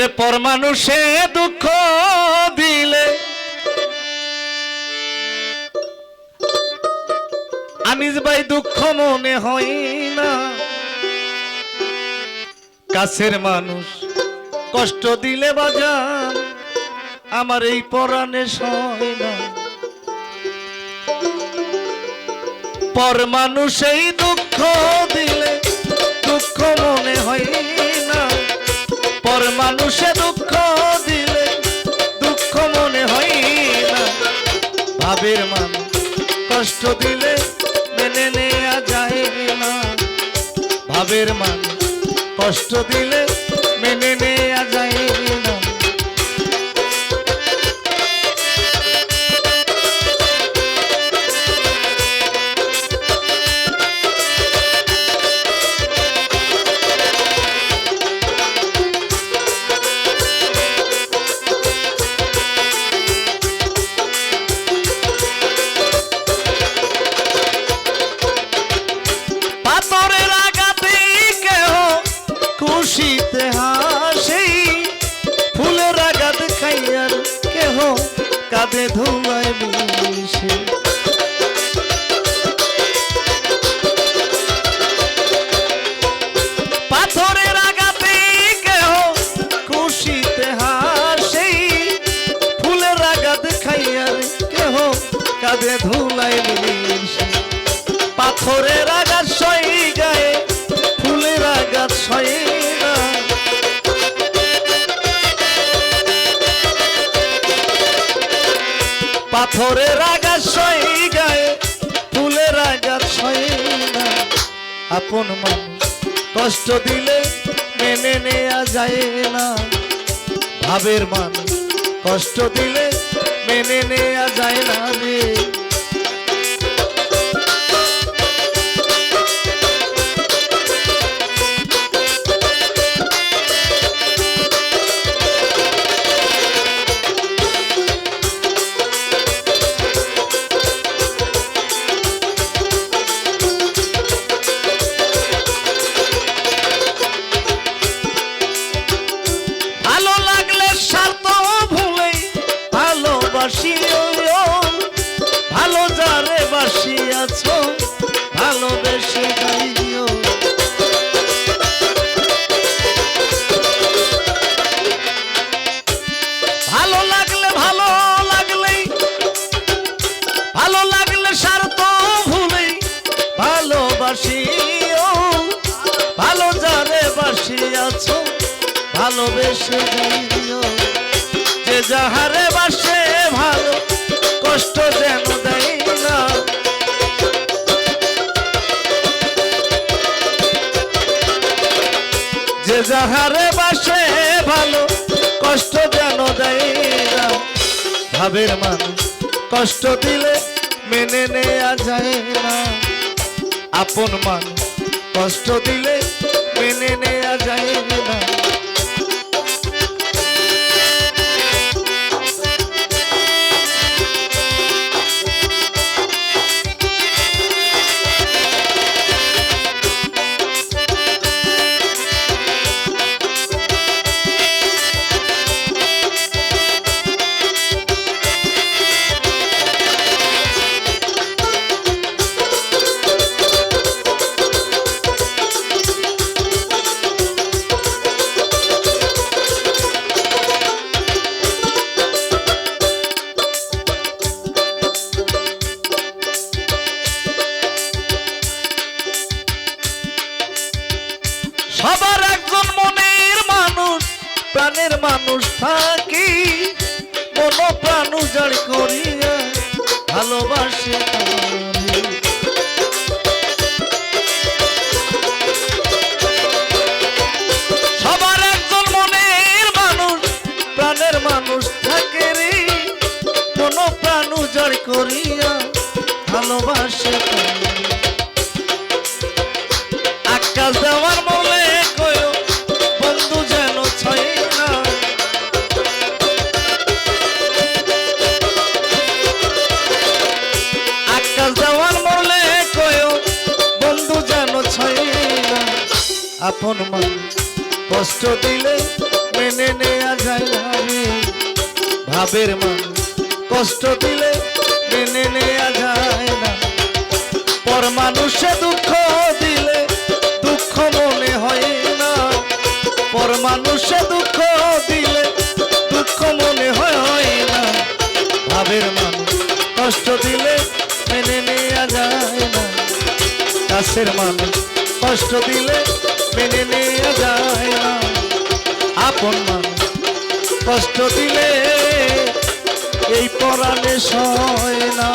ওরে পর মানুষে দুঃখ দিলে। আনিস ভাই, দুঃখ মনে হয় না। কাছের মানুষ কষ্ট দিলে বাজান আমার এই পরাণে সয় না। পর মানুষেই দুঃখ দিলে, দুঃখ মনে মানুষে দুঃখ দিলে দুঃখ মনে হয় না। ভাবের মান কষ্ট দিলে মেনে নেওয়া যায় না। ভাবের মান কষ্ট দিলে মেনে নেওয়া যায় না। কাঁধে ধুলায় মিশে পাথরের হাসি। ফুলের আঘাত খাইয়ার কেহ কাঁধে ধুলায় মিশে। পাথরের আঘাত সই গায়ে, ফুলের আঘাত সই পাথরের আঘাত সই গায়ে, ফুলের আঘাত সই আপন মানুষ কষ্ট দিলে মেনে নেওয়া যায় না। ভাবের মানুষ কষ্ট দিলে মেনে নেওয়া যায় না রে। বাসিয়াছ ভালোবেসে যাইও যে যাহারে বাসে ভালো, কষ্ট যেন দেয় না। যে যাহারে বাসে ভালো, কষ্ট যেন দেয় না। ভাবের মানুষ, কষ্ট দিলে মেনে নেওয়া যায় না। আপন মানুষ, কষ্ট দিলে মেনে নেওয়া যায় না। সবার একজন মনের মানুষ, প্রাণের মানুষ থাকি মন প্রাণ উজাড় করিয়া ভালোবাসে। সবার একজন মনের মানুষ, প্রাণের মানুষ থাকে রে করিয়া ভালোবাসে আপন মন কষ্ট দিলে মেনে নেওয়া যায় না রে। ভাবের মানুষ কষ্ট দিলে মেনে নেওয়া যায় না। পর মানুষে দুঃখ দিলে দুঃখ মনে হয় না। পর মানুষে দুঃখ দিলে কাছের মানুষ কষ্ট দিলে মেনে নেওয়া যায় না। আপন মানুষ কষ্ট দিলে এই পরাণে সয় না।